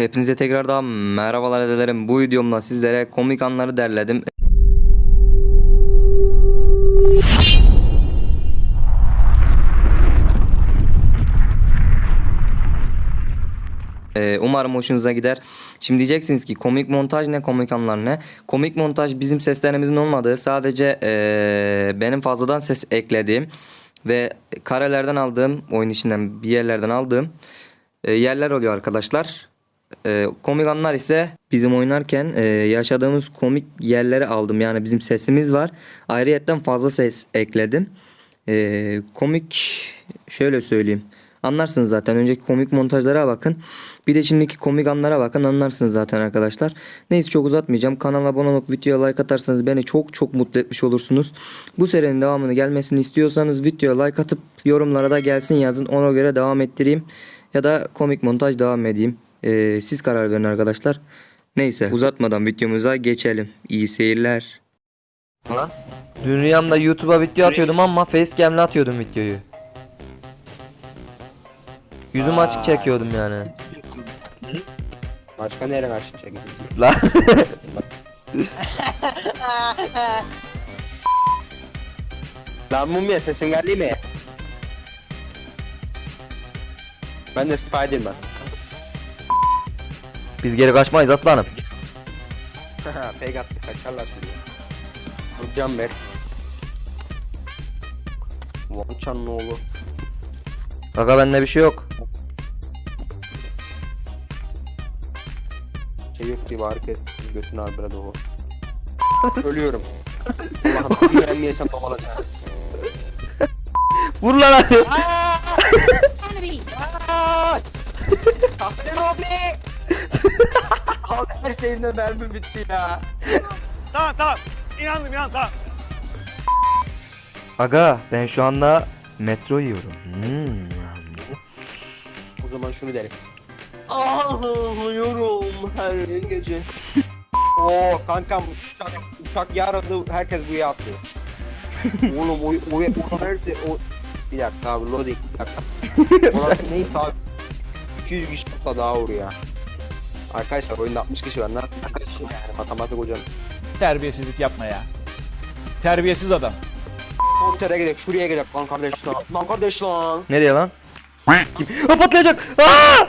Hepinize tekrardan merhabalar ederim. Bu videomda sizlere komik anları derledim. Ee, umarım hoşunuza gider. Şimdi diyeceksiniz ki komik montaj ne, komik anlar ne? Komik montaj bizim seslerimizin olmadığı, sadece ee, benim fazladan ses eklediğim ve karelerden aldığım, oyun içinden bir yerlerden aldığım e, yerler oluyor arkadaşlar. E, komik anlar ise bizim oynarken e, yaşadığımız komik yerleri aldım. Yani bizim sesimiz var. Ayrıyetten fazla ses ekledim. E, komik şöyle söyleyeyim. Anlarsınız zaten. Önceki komik montajlara bakın. Bir de şimdiki komik anlara bakın. Anlarsınız zaten arkadaşlar. Neyse çok uzatmayacağım. Kanala abone olup videoya like atarsanız beni çok çok mutlu etmiş olursunuz. Bu serinin devamını gelmesini istiyorsanız videoya like atıp yorumlara da gelsin yazın. Ona göre devam ettireyim. Ya da komik montaj devam edeyim. Ee, siz karar verin arkadaşlar. Neyse uzatmadan videomuza geçelim. İyi seyirler. Dün rüyamda YouTube'a video atıyordum ama facecam'le atıyordum videoyu. Yüzüm açık çekiyordum yani. Başka nereye karşı çekeceğim? La. Lan mumya sesin geldi mi? Ben de Spiderman. Biz geri kaçmayız aslanım. Fake attı kaçarlar sizi. Vuracağım ben. Vançan'ın oğlu. Aga bende bir şey yok. Şey yok diye herkes götünü arbire doğru. Ölüyorum. Allah'ım bir yemeyesem babalacağım. Vur lan hadi. Enemy! Kahve abi! Al her şeyinde mermi bitti ya. Tamam tamam. İnandım inandım tamam. Aga ben şu anda metro yiyorum. Hmm. O zaman şunu derim. Ağlıyorum her gece. Oo kankam uçak, uçak yarıldı herkes buraya atlıyor. Oğlum o, o, o nerede o... Bir dakika abi loading bir dakika. Orası neyse abi. 200 kişi daha oraya. Arkadaşlar oyunda 60 kişi var nasıl yani matematik hocam. Terbiyesizlik yapma ya. Terbiyesiz adam. Kontere gidelim şuraya gidelim lan kardeş lan. Lan kardeş lan. Nereye lan? Kim? Ha, patlayacak. Aa!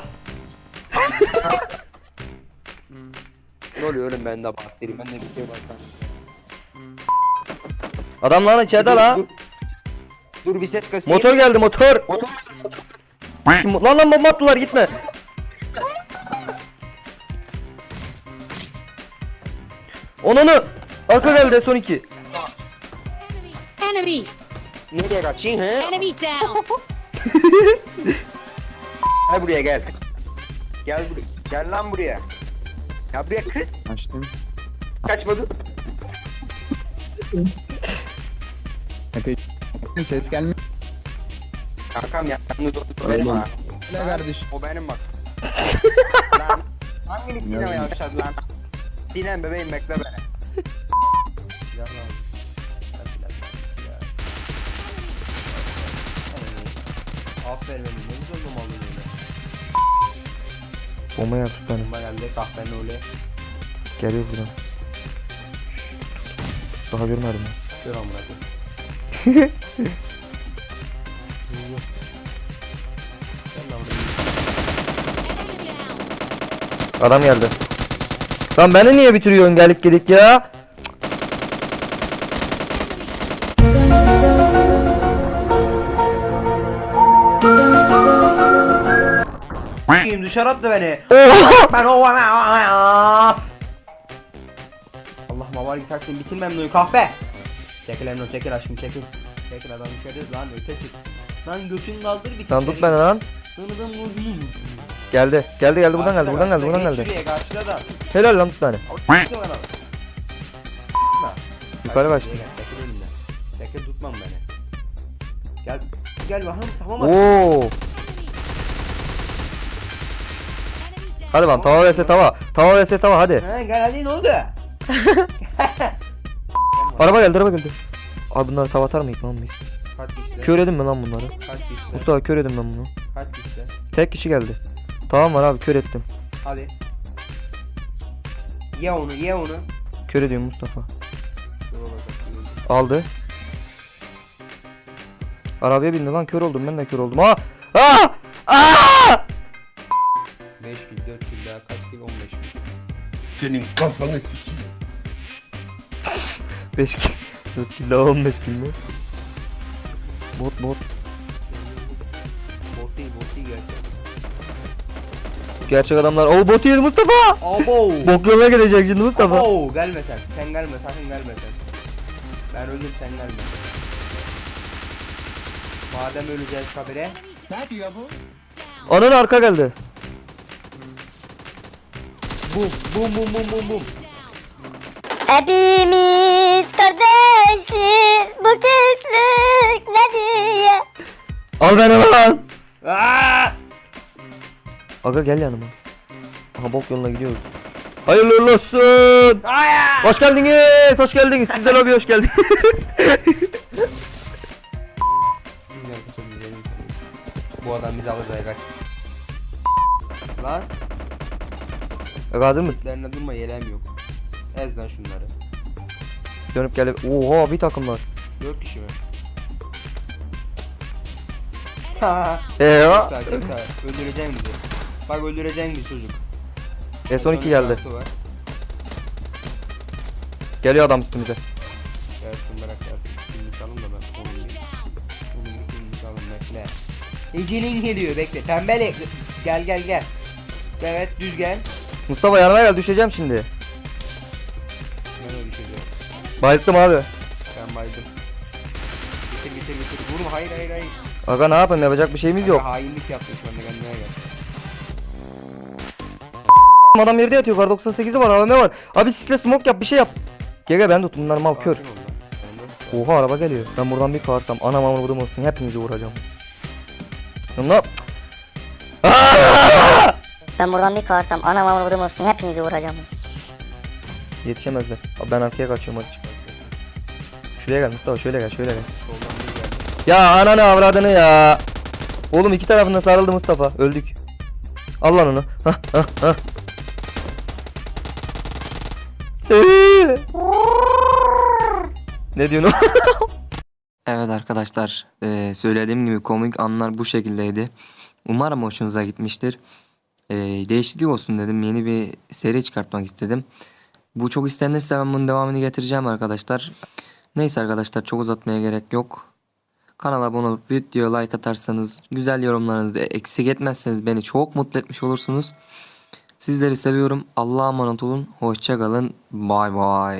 Ne oluyor oğlum ben de bakteriyim ben de bir şey baktan. Adam lan içeride la. Dur, dur bir ses kasayım. Motor geldi motor. Kim- Lan lan bomba attılar gitme. Onunu. Arka geldi son iki. Enemy! Nereye kaçayım he? Enemy down! Gel buraya gel. Gel buraya. Gel lan buraya. Ya buraya kız. Açtım. Kaçmadı. Epey ses gelmiyor Kankam yalnız o benim ha. kardeş. O benim bak. lan hangini sinema yavşadı lan? Sinem bebeğim bekle beni. Aferin benim ne güzel malın öyle. Bomba yaptık benim. Bomba geldi kahvenin öyle. Geliyor buradan. Daha görmedim ben. Dur amına koyayım. Adam geldi. Lan beni niye bitiriyorsun gelip gelip ya? Kim dışarı attı beni. Ben o Allah'ım havar gitarsin bitirmem bunu kahpe. Çekil Emre çekil aşkım çekil. Çekil adam içeride lan öte çık. Lan götünü kaldır bir Lan tut beni lan. Sınıfın vurduğunu. Geldi. Geldi geldi buradan geldi buradan geldi buradan geldi. Karşıda da. Helal lan. Çekil bana. Yukarı baş. Çekil önümden. Çekil tutmam beni. Gel. Gel bakalım tamam mı? Oo. Hadi lan tava vs tava. Tava vs tava hadi. Ha, gel hadi ne oldu? Araba geldi araba geldi. Abi bunları tava atar mıyız lan biz? Kör mi lan bunları? Kaç kişi? Mustafa kör edin ben bunu. Kaç kişi? Tek kişi geldi. Tamam var abi kör ettim. Hadi. Ye onu ye onu. Kör ediyorum Mustafa. Aldı. Arabaya bindi lan kör oldum ben de kör oldum. Aa! Aa! Aa! 5 kill 4 kill daha kaç kill 15 kill. Senin kafanı sikeyim. 5 kill. 4 kill daha 15 kill mi? Bot bot. Bot değil bot değil gerçekten. Gerçek adamlar. Oo bot yedi Mustafa. Abo. Bok yoluna gidecek şimdi Mustafa. Abo. Gelme sen. Sen gelme sakın gelme sen. Ben öldüm sen gelme. Madem öleceğiz kabire. Onun arka geldi. Bum bum bum bum bum bum. Hepimiz kardeşiz. Bu küslük ne diye? Al beni lan. Aa! Aga gel yanıma. Aha bok yoluna gidiyoruz. Hayırlı olsun. Aya! Hoş geldiniz. Hoş geldiniz. Siz de lobi hoş geldiniz. Bu adam bizi alacak kaç. Lan Aga hazır mısın? üstlerine durma yelem yok. Ez lan şunları. Dönüp gel. Oha bir takım var. 4 kişi mi? Eee. Öldüreceksin bizi. Bak öldüreceksin bizi çocuk. S12 geldi. Geliyor adam üstümüze. Gelsin bırak gelsin. Şimdi çalın da ben onu yiyeyim. Şimdi çalın bekle. Ece'nin geliyor bekle. Tembel ekle. Gel gel gel. Evet düz gel. Mustafa yanıma gel düşeceğim şimdi. Ben öyle düşeceğim. Bayılttım abi. Ben baydım. Bitir bitir bitir. Vurma hayır hayır hayır. Aga ne yapayım yapacak bir şeyimiz yok. Aga, hainlik yaptın şu anda kendine gel. Adam yerde yatıyor kar 98'i var AVM var. Abi sisle smoke yap bir şey yap. Gege ben tut bunlar mal kör. Lan. Oha araba geliyor. Ben buradan bir karsam anam avradım olsun hepinizi vuracağım. Ne? Aa! Ben buradan bir karsam anam avradım olsun hepinizi vuracağım. Yetişemezler. Abi ben arkaya kaçıyorum hadi. Şuraya gel Mustafa şöyle gel şöyle gel. Ya ananı avradını ya. Oğlum iki tarafında sarıldı Mustafa. Öldük. Al lan onu. Hah hah hah. Ne diyorsun? Evet arkadaşlar eee, söylediğim gibi komik anlar bu şekildeydi. Umarım hoşunuza gitmiştir. Eee, değişiklik olsun dedim. Yeni bir seri çıkartmak istedim. Bu çok istenirse ben bunun devamını getireceğim arkadaşlar. Neyse arkadaşlar çok uzatmaya gerek yok. Kanala abone olup videoya like atarsanız, güzel yorumlarınızı eksik etmezseniz beni çok mutlu etmiş olursunuz. Sizleri seviyorum. Allah'a emanet olun. Hoşça kalın. Bay bay.